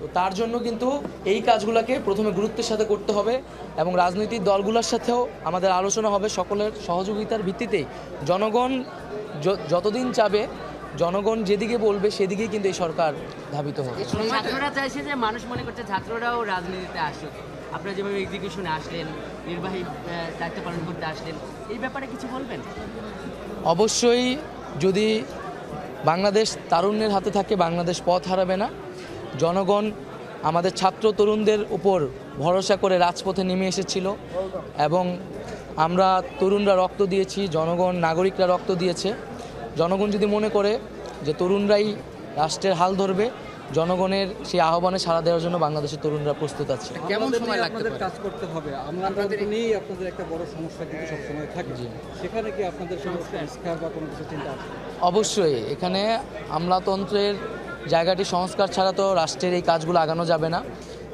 তো তার জন্য কিন্তু এই কাজগুলোকে প্রথমে গুরুত্বের সাথে করতে হবে এবং রাজনৈতিক দলগুলোর সাথেও আমাদের আলোচনা হবে সকলের সহযোগিতার ভিত্তিতেই জনগণ যতদিন চাবে জনগণ যেদিকে বলবে সেদিকেই কিন্তু এই সরকার ধাবিত হবে। ছাত্ররা চাইছে যে মানুষ মনে করছে ছাত্ররাও রাজনীতিতে আসুক। আপনারা যেভাবে এক্সিকিউশনে আসলেন নির্বাহী দায়িত্ব পালন করতে আসলেন এই ব্যাপারে কিছু বলবেন? অবশ্যই যদি বাংলাদেশ তারুণ্যের হাতে থাকে বাংলাদেশ পথ হারাবে না। জনগণ আমাদের ছাত্র তরুণদের উপর ভরসা করে রাজপথে নেমে এসেছিল এবং আমরা তরুণরা রক্ত দিয়েছি জনগণ নাগরিকরা রক্ত দিয়েছে। জনগণ যদি মনে করে যে তরুণরাই রাষ্ট্রের হাল ধরবে জনগণের সেই আহ্বানে সাড়া দেওয়ার জন্য বাংলাদেশের তরুণরা প্রস্তুত আছে। কেমন সময় লাগতে পারে? কাজ করতে হবে। আমলাতন্ত্র নিয়েই আপনাদের একটা বড় সমস্যা কিন্তু সবসময় থাকে। সেখানে কি আপনাদের সংস্কার বা কোনো কিছু চিন্তা আছে? অবশ্যই এখানে আমলাতন্ত্রের জায়গাটি সংস্কার ছাড়া তো রাষ্ট্রের এই কাজগুলো আগানো যাবে না।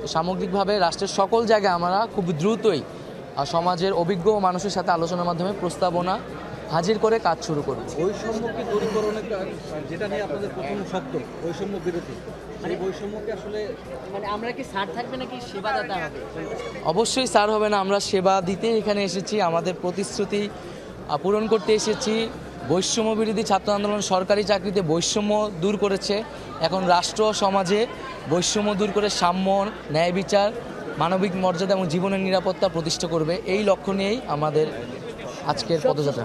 তো সামগ্রিকভাবে রাষ্ট্রের সকল জায়গায় আমরা খুব দ্রুতই সমাজের অভিজ্ঞ মানুষের সাথে আলোচনার মাধ্যমে প্রস্তাবনা হাজির করে কাজ শুরু করব। বৈষম্যকে দূরীকরণের যেটা নিয়ে আপনাদের প্রথম শব্দ বৈষম্য বিরোধী। মানে বৈষম্যকে আসলে মানে আমরা কি থাকবে নাকি হবে? অবশ্যই স্যার হবে না আমরা সেবা দিতে এখানে এসেছি আমাদের প্রতিশ্রুতি পূরণ করতে এসেছি। বৈষম্য বিরোধী ছাত্র আন্দোলন সরকারি চাকরিতে বৈষম্য দূর করেছে। এখন রাষ্ট্র সমাজে বৈষম্য দূর করে সাম্য, ন্যায় বিচার, মানবিক মর্যাদা এবং জীবনের নিরাপত্তা প্রতিষ্ঠা করবে। এই লক্ষ্য নিয়েই আমাদের আজকের পদযাত্রা।